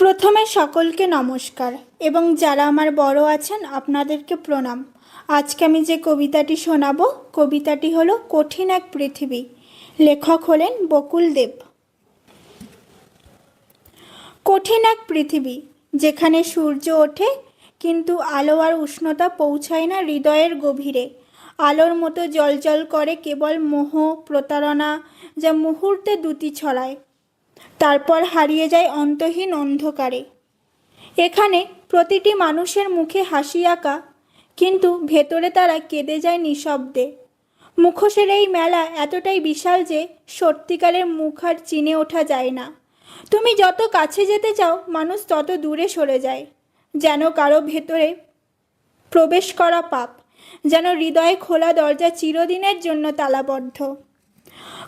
প্রথমে সকলকে নমস্কার এবং যারা আমার বড় আছেন, আপনাদেরকে প্রণাম। আজকে আমি যে কবিতাটি শোনাবো, কবিতাটি হলো কঠিন এক পৃথিবী। লেখক হলেন বকুল দেব। কঠিন এক পৃথিবী, যেখানে সূর্য ওঠে, কিন্তু আলো আর উষ্ণতা পৌঁছায় না হৃদয়ের গভীরে। আলোর মতো জলজল করে কেবল মোহ, প্রতারণা যা মুহূর্তে দুটি ছড়ায়। তারপর হারিয়ে যায় অন্তহীন অন্ধকারে। এখানে প্রতিটি মানুষের মুখে হাসি আঁকা, কিন্তু ভেতরে তারা কেঁদে যায় নিঃশব্দে। মুখোশের এই মেলা এতটাই বিশাল যে সত্যিকারের মুখ আর চিনে ওঠা যায় না। তুমি যত কাছে যেতে চাও, মানুষ তত দূরে সরে যায়, যেন কারও ভেতরে প্রবেশ করা পাপ, যেন হৃদয়ে খোলা দরজা চিরদিনের জন্য তালাবদ্ধ।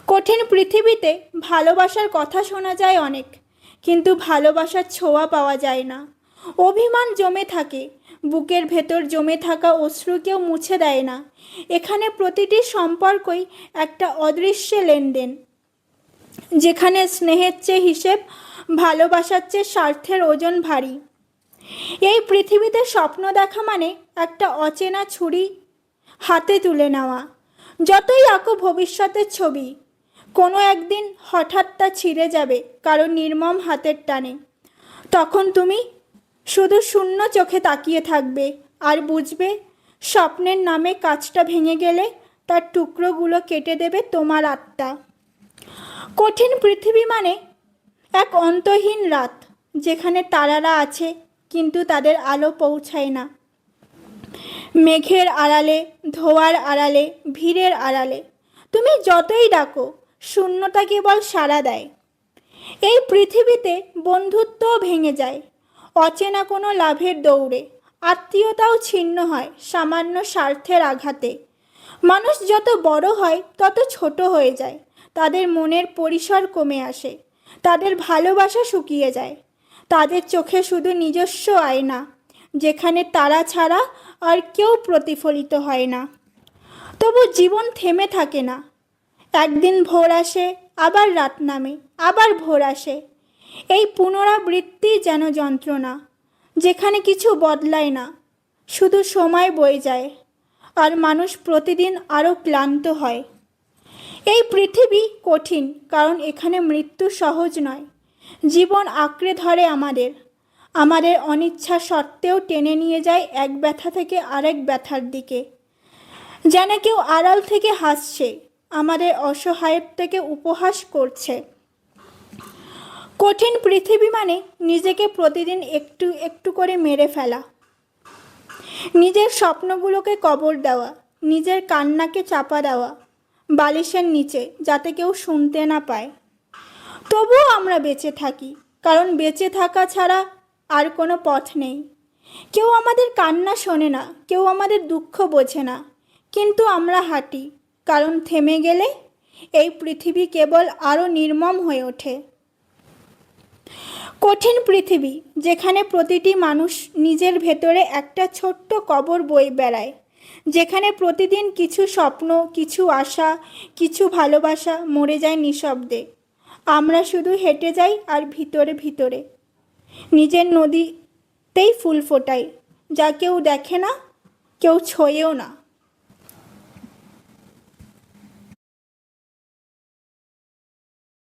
কঠিন পৃথিবীতে ভালোবাসার কথা শোনা যায় অনেক, কিন্তু ভালোবাসার ছোঁয়া পাওয়া যায় না। অভিমান জমে থাকে, বুকের ভেতর জমে থাকা অশ্রু কেউ মুছে দেয় না। এখানে প্রতিটি সম্পর্কই একটা অদৃশ্য লেনদেন, যেখানে স্নেহের চেয়ে হিসেব, ভালোবাসার চেয়ে স্বার্থের ওজন ভারী। এই পৃথিবীতে স্বপ্ন দেখা মানে একটা অচেনা ছুরি হাতে তুলে নেওয়া। যতই আঁকো ভবিষ্যতের ছবি কোনো একদিন হঠাৎ তা ছিঁড়ে যাবে কারও নির্মম হাতের টানে। তখন তুমি শুধু শূন্য চোখে তাকিয়ে থাকবে আর বুঝবে স্বপ্নের নামে কাজটা ভেঙে গেলে তার টুকরোগুলো কেটে দেবে তোমার আত্মা। কঠিন পৃথিবী মানে এক অন্তহীন রাত যেখানে তারারা আছে কিন্তু তাদের আলো পৌঁছায় না। মেঘের আড়ালে, ধোয়ার আড়ালে, ভিড়ের আড়ালে। তুমি যতই ডাকো শূন্যতা কেবল সাড়া দেয়। এই পৃথিবীতে বন্ধুত্বও ভেঙে যায়। অচেনা কোনো লাভের দৌড়ে। আত্মীয়তাও ছিন্ন হয় সামান্য স্বার্থের আঘাতে। মানুষ যত বড় হয়, তত ছোট হয়ে যায়। তাদের মনের পরিসর কমে আসে। তাদের ভালোবাসা শুকিয়ে যায়। তাদের চোখে শুধু নিজস্ব আয়না, যেখানে তারা ছাড়া আর কেউ প্রতিফলিত হয় না। তবু জীবন থেমে থাকে না। একদিন ভোর আসে, আবার রাত নামে, আবার ভোর আসে। এই পুনরাবৃত্তি যেন যন্ত্রণা, যেখানে কিছু বদলায় না, শুধু সময় বয়ে যায়, আর মানুষ প্রতিদিন আরও ক্লান্ত হয়। এই পৃথিবী কঠিন, কারণ এখানে মৃত্যু সহজ নয়। জীবন আঁকড়ে ধরে আমাদের। আমাদের অনিচ্ছা সত্ত্বেও টেনে নিয়ে যায় এক ব্যথা থেকে আরেক ব্যথার দিকে। যেন কেউ আড়াল থেকে হাসছে। আমাদের অসহায়ের থেকে উপহাস করছে। কঠিন পৃথিবী মানে নিজেকে প্রতিদিন একটু একটু করে মেরে ফেলা। নিজের স্বপ্নগুলোকে কবর দেওয়া, নিজের কান্নাকে চাপা দেওয়া, বালিশের নিচে যাতে কেউ শুনতে না পায়। তবুও আমরা বেঁচে থাকি, কারণ বেঁচে থাকা ছাড়া আর কোনো পথ নেই। কেউ আমাদের কান্না শোনে না, কেউ আমাদের দুঃখ বোঝে না, কিন্তু আমরা হাঁটি কারণ থেমে গেলে এই পৃথিবী কেবল আরও নির্মম হয়ে ওঠে। কঠিন পৃথিবী, যেখানে প্রতিটি মানুষ নিজের ভেতরে একটা ছোট্ট কবর বই বেড়ায়, যেখানে প্রতিদিন কিছু স্বপ্ন, কিছু আশা, কিছু ভালোবাসা মরে যায় নিঃশব্দে। আমরা শুধু হেঁটে যাই আর ভিতরে ভিতরে। নিজের নদীতেই ফুল ফোটাই, যা কেউ দেখে না, কেউ ছোঁয়েও না।